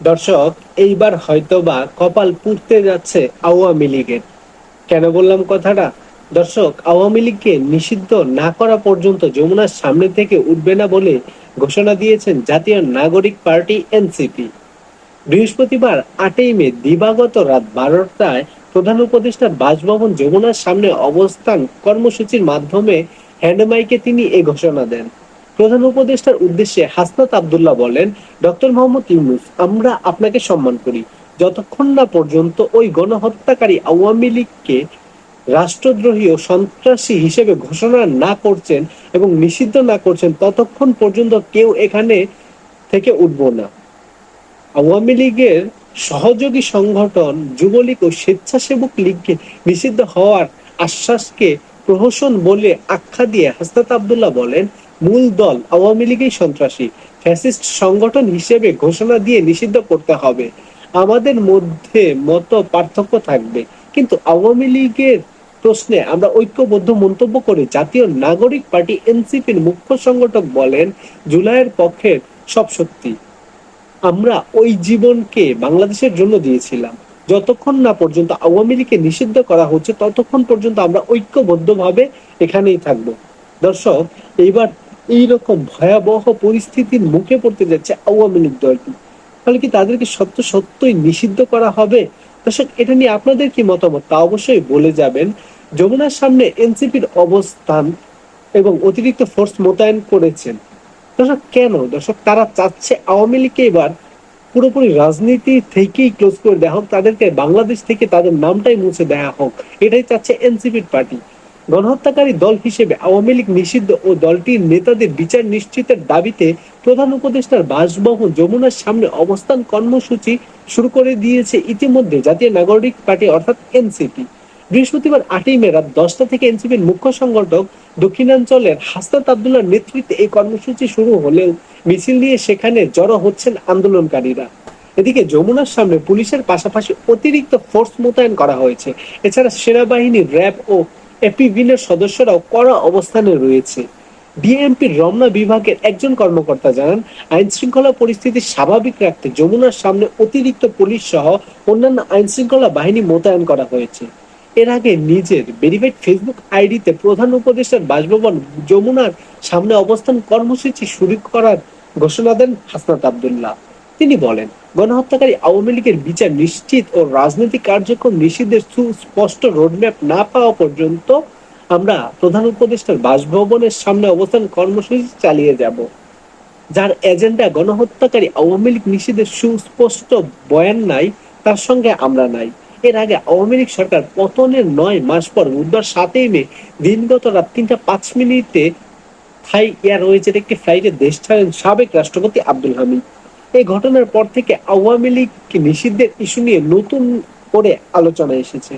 দর্শক, এইবার হয়তোবা কপাল পুড়তে যাচ্ছে আওয়ামী লীগের। কেন বললাম কথাটা? দর্শক, আওয়ামী লীগকে নিষিদ্ধ না করা পর্যন্ত যমুনার সামনে থেকে উঠবে না বলে ঘোষণা দিয়েছেন জাতীয় নাগরিক পার্টি এনসিপি। বৃহস্পতিবার আটই মে, দিবাগত রাত বারোটায় প্রধান উপদেষ্টার বাসভবন যমুনার সামনে অবস্থান কর্মসূচির মাধ্যমে হ্যান্ডমাইকে তিনি এ ঘোষণা দেন। প্রধান উপদেষ্টার উদ্দেশ্যে হাসনাত আবদুল্লাহ বলেন, ডক্টর মোহাম্মদ ইউনুস, আমরা আপনাকে সম্মান করি। যতক্ষণ না পর্যন্ত ওই গণহত্যাকারী আওয়ামী লীগকে রাষ্ট্রদ্রোহী ও সন্ত্রাসী হিসেবে ঘোষণা না করছেন এবং নিষিদ্ধ না করছেন, ততক্ষণ পর্যন্ত কেউ এখানে থেকে উঠব না। আওয়ামী লীগের সহযোগী সংগঠন যুবলীগ ও স্বেচ্ছাসেবক লীগকে নিষিদ্ধ হওয়ার আশ্বাসকে প্রহসন বলে আখ্যা দিয়ে হাসনাত আবদুল্লাহ বলেন মূল দল আওয়ামী লীগই সন্ত্রাসী। ফ্যাসিস্ট সংগঠন হিসেবে ঘোষণা দিয়ে নিষিদ্ধ করতে হবে। আমাদের মধ্যে মত পার্থক্য থাকবে। কিন্তু আওয়ামী লীগের প্রশ্নে আমরা ঐক্যবদ্ধ মন্তব্য করে জাতীয় নাগরিক পার্টি এনসিপির মুখ্য সংগঠক বলেন, জুলাইয়ের পক্ষের সব সত্যি। আমরা ওই জীবনকে বাংলাদেশের জন্য দিয়েছিলাম। যতক্ষণ না পর্যন্ত আওয়ামী লীগকে নিষিদ্ধ করা হচ্ছে, ততক্ষণ পর্যন্ত আমরা ঐক্যবদ্ধভাবে এখানেই থাকব। দর্শক, এইবার এইরকম ভয়াবহ পরিস্থিতির মুখে পড়তে যাচ্ছে আওয়ামী লীগ দলটি তাহলে কি তাদেরকে সত্য সত্যই নিষিদ্ধ করা হবে? দর্শক, এটা নিয়ে আপনাদের কি মতামত? তা অবশ্যই বলে যাবেন। যমুনার সামনে এনসিপির অবস্থান এবং অতিরিক্ত ফোর্স মোতায়েন করেছেন। দর্শক, কেন? দর্শক, তারা চাচ্ছে আওয়ামী লীগকে এবার পুরোপুরি রাজনীতি থেকেই ক্লোজ করে দেওয়া হোক, তাদেরকে বাংলাদেশ থেকে তাদের নামটাই মুছে দেওয়া হোক। এটাই চাচ্ছে এনসিপির পার্টি গণহত্যাকারী দল হিসেবে আওয়ামী লীগ নিষিদ্ধ ও দলটির নেতাদের বিচার নিশ্চিতের দাবিতে প্রধান উপদেষ্টার বাসভবন যমুনার সামনে অবস্থান কর্মসূচি শুরু করে দিয়েছে ইতিমধ্যে জাতীয় নাগরিক পার্টি, অর্থাৎ এনসিপি। বৃহস্পতিবার আটই মে রাত দশটা থেকে এনসিপির মুখ্য সংগঠক দক্ষিণাঞ্চলের হাসনাত আবদুল্লার নেতৃত্বে এই কর্মসূচি শুরু হলেও মিছিল নিয়ে সেখানে জড়ো হচ্ছেন আন্দোলনকারীরা। এদিকে যমুনার সামনে পুলিশের পাশাপাশি অতিরিক্ত ফোর্স মোতায়েন করা হয়েছে। এছাড়া সেনাবাহিনী র্যাব ও এপিভিনের সদস্যরাও কড়া অবস্থানে রয়েছে। বিএনপির রমনা বিভাগের একজন কর্মকর্তা জানান আইন শৃঙ্খলা পরিস্থিতি স্বাভাবিক রাখতে যমুনার সামনে অতিরিক্ত পুলিশ সহ অন্যান্য আইন শৃঙ্খলা বাহিনী মোতায়েন করা হয়েছে। এর আগে নিজের ভেরিফাইড ফেসবুক আইডিতে প্রধান উপদেষ্টার বাসভবন যমুনার সামনে অবস্থান কর্মসূচি শুরু করার ঘোষণা দেন হাসনাত আবদুল্লাহ। তিনি বলেন, গণহত্যাকারী আওয়ামী লীগের বিচার নিশ্চিত ও রাজনৈতিক কার্যক্রম নিষিদ্ধের সুস্পষ্ট রোডম্যাপ না পাওয়া পর্যন্ত আমরা প্রধান উপদেষ্টার বাসভবনের সামনে অবস্থান কর্মসূচি চালিয়ে যাব, যার এজেন্ডা গণহত্যাকারী আওয়ামী লীগ নিষিদ্ধের সুস্পষ্ট বয়ান নাই, তার সঙ্গে আমরা নাই। এর আগে আওয়ামী লীগ সরকার পতনের নয় মাস পর বুধবার সাতই মে, দিনগত রাত তিনটা পাঁচ মিনিটে থাই এয়ারওয়েজের একটি ফ্লাইটে দেশ ছাড়েন সাবেক রাষ্ট্রপতি আব্দুল হামিদ। এই ঘটনার পর থেকে আওয়ামী লীগ নিষিদ্ধের ইস্যু নিয়ে নতুন করে আলোচনা এসেছে?